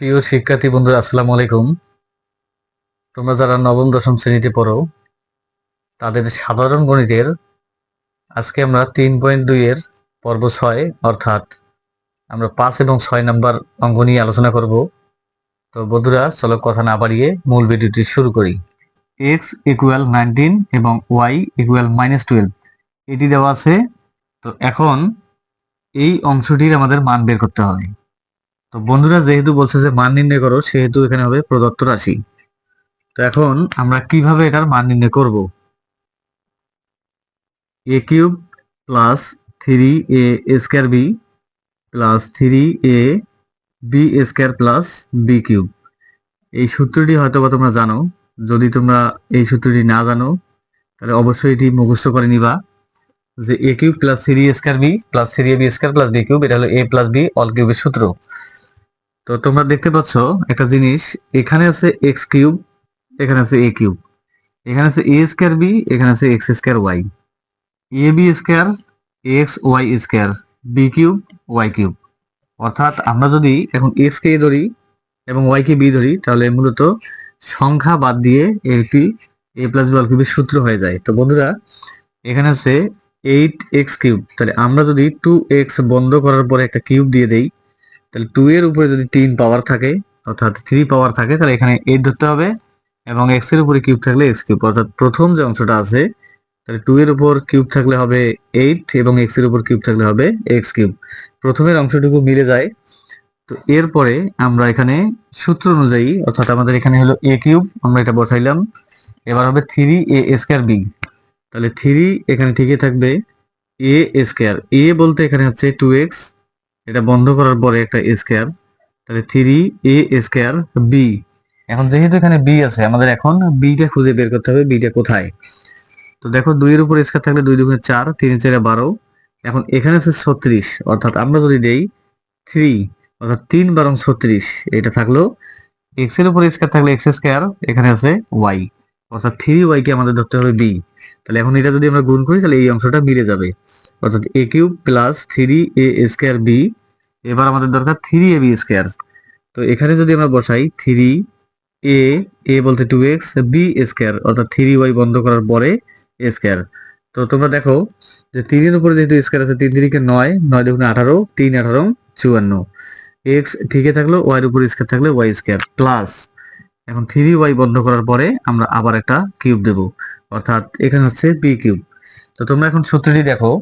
প্রিয় শিক্ষার্থী বন্ধুরা, আসসালামু আলাইকুম। তোমরা যারা নবম, দশম শ্রেণীতে পড়ো, তাদের সাধারণ গণিতের আজকে আমরা তিন পয়েন্ট দুইয়ের পর্ব ছয়, অর্থাৎ আমরা পাঁচ এবং ছয় নাম্বার অঙ্ক নিয়ে আলোচনা করব। তো বন্ধুরা, চলো কথা না বাড়িয়ে মূল ভিডিওটি শুরু করি। এক্স ইকুয়াল নাইনটিন এবং ওয়াই ইকুয়াল মাইনাস টুয়েলভ এটি দেওয়া আছে। তো এখন এই অংশটির আমাদের মান বের করতে হবে। তো বন্ধুরা, যেহেতু বলছে যে মান নির্ণয় করো, সেহেতু এখানে হবে প্রদত্ত রাশি। তো এখন আমরা কীভাবে এটার মান নির্ণয় করব? A cube plus three A square B plus three A B square plus B cube. এই সূত্রটি হয়তো বা তোমরা জানো। যদি তোমরা এই সূত্রটি না জানো, তাহলে অবশ্যই এটি মুখস্থ করে নিবা যে a cube plus three square b plus three a b square plus b cube, এটা হলো এ প্লাস বি অল কিউবের সূত্র। তো তোমরা দেখতে পাচ্ছ একটা জিনিস, এখানে আছে এক্স কিউব এখানে আছে এ কিউব এখানে আছে এ স্কোয়ার বি এখানে আছে x square y a b square x y square b cube y cube অর্থাৎ আমরা যদি এখন এক্স কে ধরি এবং ওয়াই কে বি ধরি, তাহলে মূলত সংখ্যা বাদ দিয়ে একটি এ প্লাস বি কিউবের সূত্র হয়ে যায়। তো বন্ধুরা, এখানে আছে এইট এক্স কিউব তাহলে আমরা যদি টু এক্স বন্ধ করার পরে একটা কিউব দিয়ে দেই তাহলে টু এর উপরে যদি তিন পাওয়ার থাকে, অর্থাৎ থ্রি পাওয়ার থাকে, তাহলে এখানে এইট ধরতে হবে এবং এক্সের উপরে কিউব থাকলে এক্স কিউব অর্থাৎ প্রথম যে অংশটা আছে, তাহলে টু এর উপর কিউব থাকলে হবে এইট এবং এক্সের উপর কিউব থাকলে হবে এক্স কিউব প্রথমের অংশটুকু মিলে যায়। তো এরপরে আমরা এখানে সূত্র অনুযায়ী, অর্থাৎ আমাদের এখানে হলো এ কিউব আমরা এটা বসাইলাম। এবার হবে থ্রি এ স্কোয়ার বি তাহলে থ্রি এখানে ঠিকই থাকবে এ স্কোয়ার এ বলতে এখানে হচ্ছে টু এক্স এটা বন্ধ করার পরে একটা স্কোয়ার তাহলে থ্রি এ স্কোয়ার বি এখন যেহেতু এখানে বি আছে, আমাদের এখন বিটা খুঁজে বের করতে হবে বিটা কোথায়? তো দেখো দুইয়ের উপর স্কোয়ার থাকলে দুই দুগুণে চার, তিন চারে বারো। এখন এখানে আছে ছত্রিশ, অর্থাৎ আমরা যদি দেই থ্রি অর্থাৎ তিন বারং ছত্রিশ, এটা থাকল এক্সের উপর স্কোয়ার থাকলে এক্স স্কোয়ার এখানে আছে ওয়াই অর্থাৎ থ্রি ওয়াই কে আমাদের ধরতে হবে বি তাহলে এখন এটা যদি আমরা গুণ করি, তাহলে এই অংশটা মিলে যাবে। অর্থাৎ a cube plus three a square b এবার আমাদের দরকার থ্রি এ বি স্কোয়ার তো এখানে যদি আমরা বসাই থ্রি এ এ বলতে টু এক্স বি স্কোয়ার অর্থাৎ থ্রি ওয়াই বন্ধ করার পরে স্কোয়ার তো তোমরা দেখো যে তিনের উপরে যেহেতু স্কোয়ার আছে, তিন তিরিকে নয় নয় দেখুন আঠারো, তিন আঠারো, চুয়ান্ন। এক্স ঠিকই থাকল ওয়াইয়ের উপর স্কোয়ার থাকলে ওয়াই স্কোয়ার প্লাস এখন থ্রি ওয়াই বন্ধ করার পরে আমরা আবার একটা কিউব দেব, অর্থাৎ এখানে হচ্ছে বি কিউব তো তোমরা এখন সূত্রটি দেখো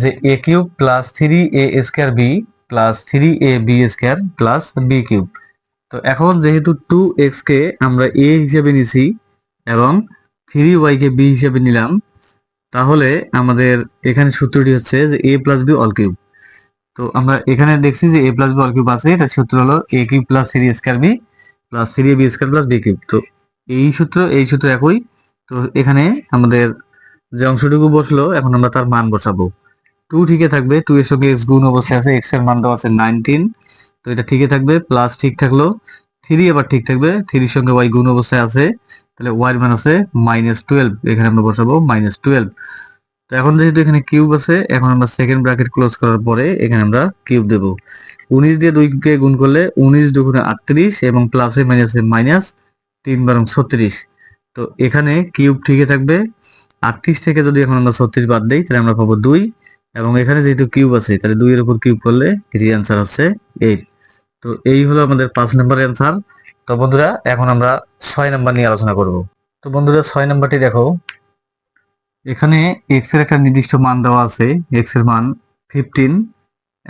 যে a cube plus three a square b plus three a b square plus b cube তো এখন যেহেতু টু এক্স কে আমরা এ হিসেবে নিছি এবং থ্রি ওয়াই কে বি হিসেবে নিলাম, তাহলে আমাদের এখানে সূত্রটি হচ্ছে যে a plus b all cube তো আমরা এখানে দেখছি যে a plus b all cube আছে, এটা সূত্র হলো a cube plus three square b plus three b square plus b cube তো এই সূত্র এই সূত্র একই। তো এখানে আমাদের যে অংশটুকু বসল, এখন আমরা তার মান বসাবো। টু ঠিকই থাকবে টু এর সঙ্গে এক্স গুণ অবস্থায় আছে এক্সের মান দেওয়া আছে নাইনটিন তো এটা ঠিকই থাকবে প্লাস ঠিক থাকল থ্রি আবার ঠিক থাকবে থ্রির সঙ্গে ওয়াই গুণ অবস্থায় আছে, তাহলে ওয়াই মান আছে মাইনাস টুয়েলভ এখানে আমরা বসাবো মাইনাস টুয়েলভ তো এখন যেহেতু এখানে কিউব আছে, এখন আমরা সেকেন্ড ব্র্যাকেট ক্লোজ করার পরে এখানে আমরা কিউব দেব, উনিশ দিয়ে দুইকে গুণ করলে উনিশ দুগুণে আটত্রিশ এবং প্লাসে মাইনাসে মাইনাস তিন বারং ছত্রিশ, তো এখানে কিউব ঠিকই থাকবে, আটত্রিশ থেকে যদি এখন আমরা ছত্রিশ বাদ দিই, তাহলে আমরা পাবো দুই এবং এখানে যেহেতু কিউব আছে, তাহলে দুই এর উপর কিউব করলে এটি অ্যান্সার হচ্ছে এইট তো এই হলো আমাদের পাঁচ নম্বর অ্যান্সার তো বন্ধুরা, এখন আমরা ছয় নাম্বার নিয়ে আলোচনা করব। তো বন্ধুরা, ছয় নাম্বারটি দেখো। এখানে এক্সের একটা নির্দিষ্ট মান দেওয়া আছে। এক্সের মান ফিফটিন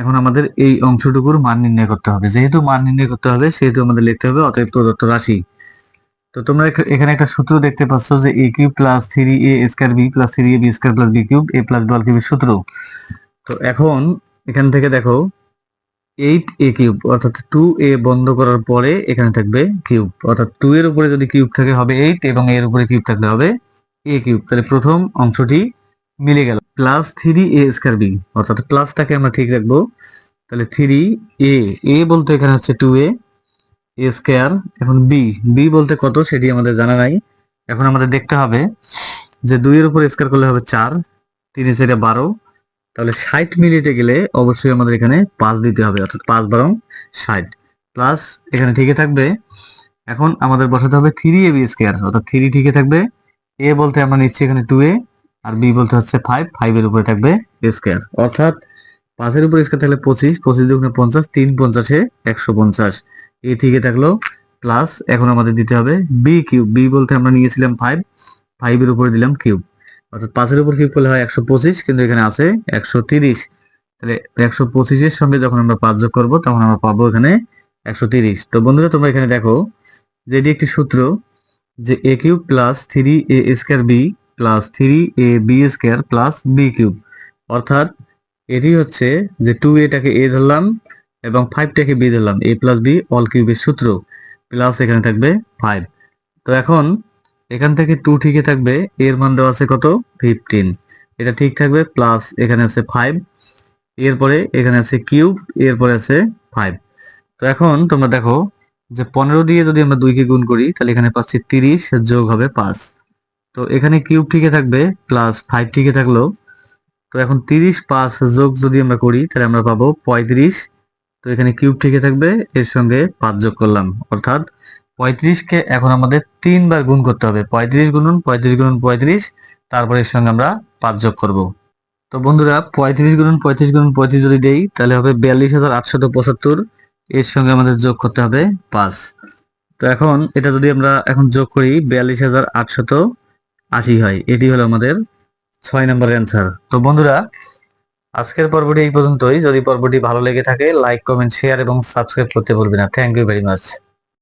এখন আমাদের এই অংশটুকুর মান নির্ণয় করতে হবে। যেহেতু মান নির্ণয় করতে হবে, সেহেতু আমাদের লিখতে হবে, অতএব প্রদত্ত রাশি। তো তোমরা এখানে একটা সূত্র দেখতে পাচ্ছ যে a cube plus three a square b plus three a b square plus b cube a plus b কিউবের সূত্র। তো এখন এখান থেকে দেখো এইট এ কিউব অর্থাৎ টু এ বন্ধ করার পরে এখানে থাকবে কিউব অর্থাৎ টু এর উপরে যদি কিউব থাকে হবে এইট এবং এর উপরে কিউব থাকলে হবে এ কিউব তাহলে প্রথম অংশটি মিলে গেল। Plus three a square b অর্থাৎ প্লাসটাকে আমরা ঠিক রাখব। তাহলে থ্রি এ এ বলতে এখানে হচ্ছে টু এ স্কোয়ার এখন বি বি বলতে কত সেটি আমাদের জানা নাই। এখন আমাদের দেখতে হবে যে দুইয়ের উপর স্কোয়ার করলে হবে চার, তিনে চারে বারো। তাহলে ষাট মিনিটে গেলে অবশ্যই আমাদের এখানে পাঁচ দিতে হবে, অর্থাৎ পাঁচ বারং ষাট। প্লাস এখানে ঠিকই থাকবে, এখন আমাদের বসাতে হবে থ্রি এ বি স্কোয়ার অর্থাৎ থ্রি ঠিকই থাকবে। এ বলতে আমরা নিচ্ছি এখানে টু এ আর বি বলতে হচ্ছে ফাইভ ফাইভের উপরে থাকবে স্কোয়ার অর্থাৎ পাঁচের উপরে স্কোয়ার থাকলে পঁচিশ পঁচিশ দুগুণে পঞ্চাশ, তিন পঞ্চাশে একশো পঞ্চাশ। এ ঠিকই থাকল প্লাস এখন আমাদের দিতে হবে বি কিউব বি বলতে আমরা নিয়েছিলাম ফাইভ ফাইভের উপরে দিলাম কিউব অর্থাৎ পাঁচের উপর কিউব করলে হয় একশো পঁচিশ, কিন্তু এখানে আছে একশো তিরিশ। তাহলে একশো পঁচিশের সঙ্গে যখন আমরা পাঁচ যোগ করব, তখন আমরা পাবো এখানে একশো তিরিশ। তো বন্ধুরা, তোমরা এখানে দেখো যে এটি একটি সূত্র যে a cube plus three a square b plus three a b square plus b cube অর্থাৎ এটি হচ্ছে যে টু এটাকে এ ধরলাম এবং ফাইভটাকে বি ধরলাম এ প্লাস বি অল কিউবের সূত্র প্লাস এখানে থাকবে ফাইভ তো এখন এখান থেকে টু ঠিকই থাকবে, এর মান দেওয়া আছে কত? ফিফটিন এটা ঠিক থাকবে প্লাস এখানে আছে ফাইভ এরপরে এখানে আছে কিউব এরপরে আছে ফাইভ তো এখন তোমরা দেখো যে পনেরো দিয়ে যদি আমরা দুইকে গুণ করি, তাহলে এখানে পাচ্ছি তিরিশ যোগ হবে পাঁচ। তো এখানে কিউব ঠিকই থাকবে প্লাস ফাইভ ঠিকই থাকল। তো এখন তিরিশ পাঁচ যোগ যদি আমরা করি, তাহলে আমরা পাবো পঁয়ত্রিশ। তো এখানে কিউব ঠিকই থাকবে, এর সঙ্গে পাঁচ যোগ করলাম। অর্থাৎ পঁয়ত্রিশকে এখন আমাদের তিনবার গুণ করতে হবে। পঁয়ত্রিশ গুণন পঁয়ত্রিশ গুণন, পঁয়ত্রিশ, তারপরে এর সঙ্গে আমরা পাঁচ যোগ করব। তো বন্ধুরা, পঁয়ত্রিশ গুণন পঁয়ত্রিশ গুণন, পঁয়ত্রিশ যদি দেই, তাহলে হবে বিয়াল্লিশ হাজার আটশত পঁচাত্তর। এর সঙ্গে আমাদের যোগ করতে হবে পাঁচ। তো এখন এটা যদি আমরা এখন যোগ করি, বিয়াল্লিশ হাজার আটশত আশি হয়। এটি হলো আমাদের ছয় নম্বর অ্যান্সার তো বন্ধুরা আজকের পর্বটি এই পর্যন্তই। যদি পর্বটি ভালো লেগে থাকে লাইক কমেন্ট শেয়ার এবং সাবস্ক্রাইব করতে ভুলবেন না। Thank you very much